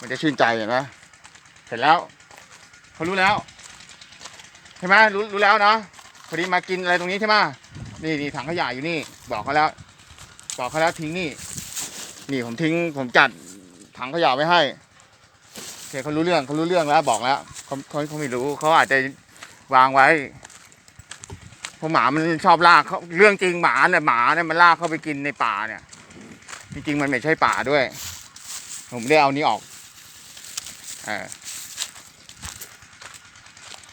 มันจะชื่นใจเห็นไหมเห็นแล้วเขารู้แล้วใช่ไหมรู้รู้แล้วเนาะพอดีมากินอะไรตรงนี้ใช่ไหมนี่นี่ถังขยะอยู่นี่ บอกเขาแล้ว บอกเขาแล้วทิ้งนี่ นี่ผมทิ้งผมจัดถังขยะไว้ให้โอเคเขารู้เรื่องเขารู้เรื่องแล้ว บอกแล้วเขาเขาเขาไม่รู้เขาอาจจะวางไว้เพราะหมามันชอบลากเขาเรื่องจริงหมาเนี่ยหมาเนี่ยมันลากเข้าไปกินในป่าเนี่ย จริงๆมันไม่ใช่ป่าด้วย ผมได้เอานี้ออก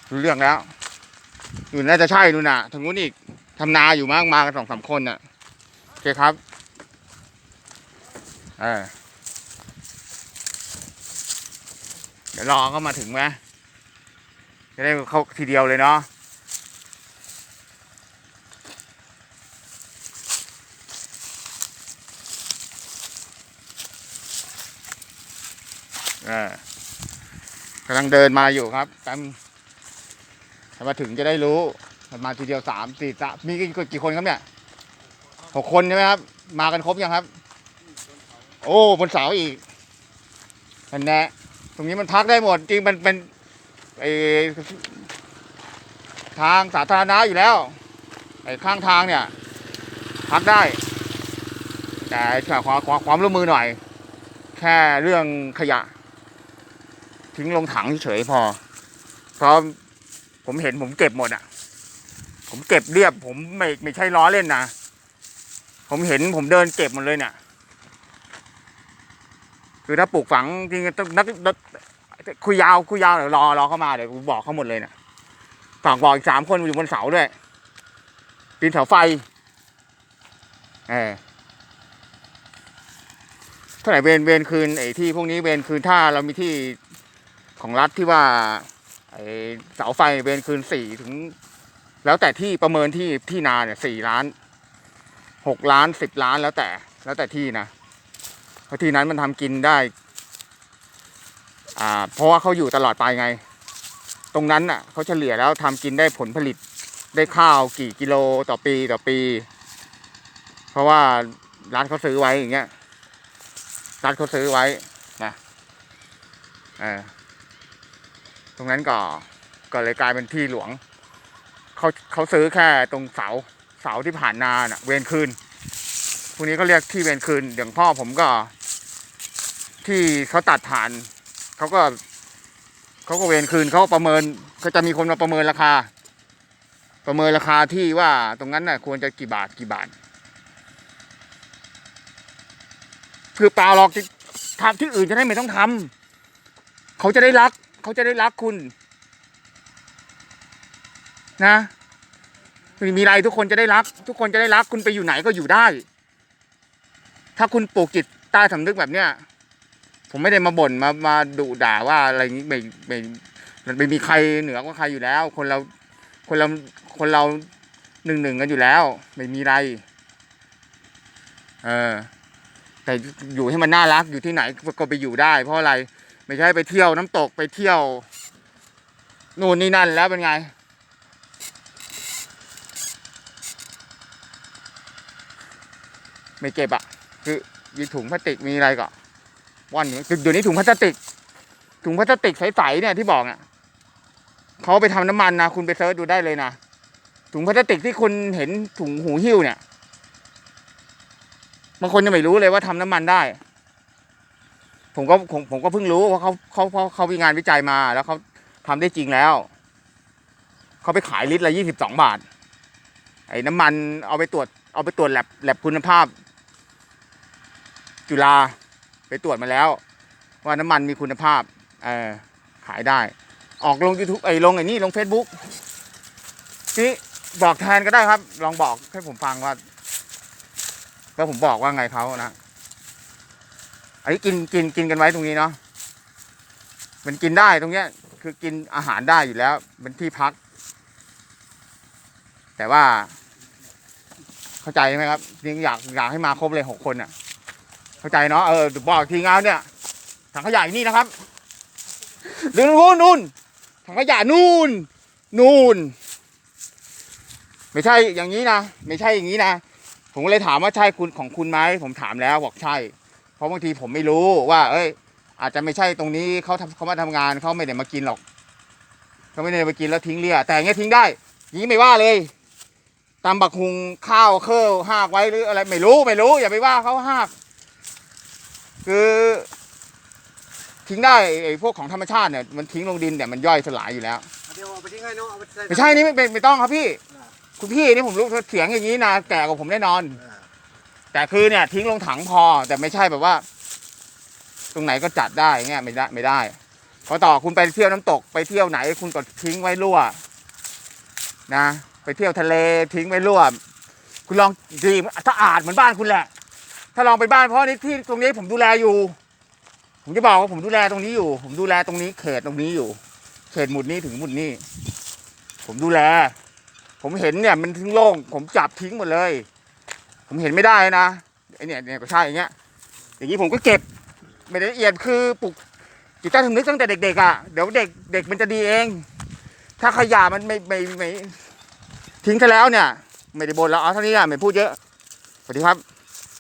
รู้เรื่องแล้วอยู่น่าจะใช่ดูน่ะทางนู้นอีกทำนาอยู่มากมากันสองสามคนน่ะโอเคครับเออเดี๋ยวรอเขามาถึงไหมจะได้เข้าทีเดียวเลยเนาะเออกำลังเดินมาอยู่ครับแป๊บถ้ามาถึงจะได้รู้มาทีเดียวสามสี่สามมีกี่คนครับเนี่ยหกคนใช่ไหมครับ มากันครบยังครับ โอ้บนเสาอีกนั่นแน่ตรงนี้มันพักได้หมด จริงมันเป็นไอทางสาธารณะอยู่แล้วไอ้ข้างทางเนี่ย พักได้ แต่ขอขอความร่วมมือหน่อย แค่เรื่องขยะ ทิ้งลงถังเฉยพอ เพราะผมเห็นผมเก็บหมดอะ ผมเก็บเรียบ ผมไม่ไม่ใช่ล้อเล่นนะผมเห็นผมเดินเก็บหมดเลยเนี่ยคือถ้าปลูกฝังจริงต้องนักนักคุยยาวคุยยาวเดี๋ยวรอรอเข้ามาเดี๋ยวบอกเขาหมดเลยเนี่ยฝากบอกอีกสามคนอยู่บนเสาด้วยปีนเสาไฟเออเท่าไหร่เวนเวนคืนไอ้ที่พวกนี้เวนคืนถ้าเรามีที่ ของรัฐที่ว่าเสาไฟเวนคืนสี่ถึง แล้วแต่ที่ประเมินที่ที่นาเนี่ยสี่ล้านหกล้านสิบล้านแล้วแต่ แล้วแต่ที่นะเพราะที่นั้นมันทำกินได้ อ่า เพราะว่าเขาอยู่ตลอดไปไง ตรงนั้นน่ะเขาเฉลี่ยแล้วทำกินได้ผลผลิตได้ข้าวกี่กิโลต่อปีต่อปี เพราะว่าร้านเขาซื้อไว้อย่างเงี้ยร้านเขาซื้อไว้นะเออ ตรงนั้นก็ก็เลยกลายเป็นที่หลวงเขาเขาซื้อแค่ตรงเสาเสาที่ผ่านนาน่ะ เวรคืนพวกนี้ก็เรียกที่เวรคืนอย่างพ่อผมก็ ที่เขาตัดผ่านเขาก็เขาก็เวรคืนเขาประเมินก็จะมีคนมาประเมินราคา ประเมินราคาที่ว่าตรงนั้นน่ะ ควรจะกี่บาทกี่บาท คือเปล่าหรอกที่ทำที่อื่นจะได้ไม่ต้องทำเขาจะได้รัก เขาจะได้รักคุณ นะไม่มีอะไรทุกคนจะได้รัก ทุกคนจะได้รัก คุณไปอยู่ไหนก็อยู่ได้ ถ้าคุณปลูกจิตใต้สำนึกแบบเนี้ยผมไม่ได้มาบ่นมามาดุด่าว่าอะไรนี้ไม่ไม่ไม่มีใครเหนือกว่าใครอยู่แล้ว คนเราคนเราคนเราหนึ่งหนึ่งกันอยู่แล้ว ไม่มีอะไร เออ แต่อยู่ให้มันน่ารักอยู่ที่ไหนก็ไปอยู่ได้ เพราะอะไร ไม่ใช่ไปเที่ยวน้ำตกไปเที่ยว นู่นนี่นั่นแล้วเป็นไง ไม่เก็บอะคือมีถุงพลาสติกมีอะไรก็ว่อนเดี๋ยวนี้ถุงพลาสติก ถุงพลาสติกใสๆเนี่ยที่บอกอะเขาไปทำน้ำมันนะคุณไปเซิร์ชดูได้เลยนะถุงพลาสติกที่คุณเห็นถุงหูหิ้วเนี่ยบางคนยังไม่รู้เลยว่าทำน้ำมันได้ ผมก็ผมผมก็เพิ่งรู้ว่าเขาเขาเขาเขามีงานวิจัยมาแล้วเขาทำได้จริงแล้ว เขาไปขายลิตรละยี่สิบสองบาท ไอ้น้ำมันเอาไปตรวจเอาไปตรวจแลบแลบคุณภาพ จุฬาไปตรวจมาแล้ว ว่าน้ำมันมีคุณภาพ เออขายได้ ออกลง YouTube ไอ้ลงไอ้นี่ลง Facebook นี่บอกแทนก็ได้ครับ ลองบอกให้ผมฟังว่าว่าผมบอกว่าไงเขานะ อันนี้กินกินกินกันไว้ตรงนี้เนาะมันกินได้ตรงเนี้ย คือกินอาหารได้อยู่แล้วเป็นที่พัก แต่ว่า เข้าใจไหมครับจริงอยากอยากให้มาครบเลยหกคนอะ เข้าใจเนาะเออบอกทีงานเนี่ยถังขยะนี่นะครับหรือนู่นนู่นถังขยะนู่นนู่น ไม่ใช่อย่างนี้นะไม่ใช่อย่างนี้นะผมเลยถามว่าใช่คุณของคุณไหมผมถามแล้วบอกใช่ ราะบางทีผมไม่รู้ว่า เอ้ย อาจจะไม่ใช่ตรงนี้เขาทำเขามาทำงานเขาไม่ได้มากินหรอกเขาไม่ได้มากินแล้วทิ้งเลี่ยแต่อย่างเงี้ยทิ้งได้อย่างนี้ไม่ว่าเลยตำบักหุงข้าวเครื่อหากไว้หรืออะไรไม่รู้ไม่รู้ อย่าไปว่าเขาหาก คือทิ้งได้ไอ้พวกของธรรมชาติเนี่ยมันทิ้งลงดินแต่ยมันย่อยสลายอยู่แล้วเดี๋ยวเอาไปทิ้งให้เนาะเอาไปใส่ไม่ใช่นี่ไม่เป็นไม่ต้องครับพี่ คุณพี่นี่ผมรู้เสียงอย่างนี้นะแก่กว่าผมแน่นอนอ่า แต่คือเนี่ยทิ้งลงถังพอแต่ไม่ใช่แบบว่า ตรงไหนก็จัดได้เงี้ยไม่ได้ไม่ได้พอต่อคุณไปเที่ยวน้ำตกไปเที่ยวไหน คุณก็ทิ้งไว้รั่วนะไปเที่ยวทะเลทิ้งไว้รั่วคุณลองดีสะอาดเหมือนบ้านคุณแหละ ถ้าลองไปบ้านเพราะนี่ที่ตรงนี้ผมดูแลอยู่ ผมจะบอกว่าผมดูแลตรงนี้อยู่ ผมดูแลตรงนี้เขตตรงนี้อยู่ เขตหมุดนี้ถึงหมุดนี้ ผมดูแล ผมเห็นเนี่ยมันทิ้งโล่ง ผมจับทิ้งหมดเลย ผมเห็นไม่ได้นะไอเนี่ยเนี่ยก็ใช่อย่างเงี้ย อย่างนี้ผมก็เก็บไม่ได้ละเอียดคือปลูกจิตใต้สำนึกตั้งแต่เด็กๆอะเดี๋ยวเด็กเด็กมันจะดีเอง ถ้าขยะมันไม่ไม่ไม่ทิ้งซะแล้วเนี่ย ไม่ได้บ่นแล้วเอเท่านี้อะไม่พูดเยอะสวัสดีครับ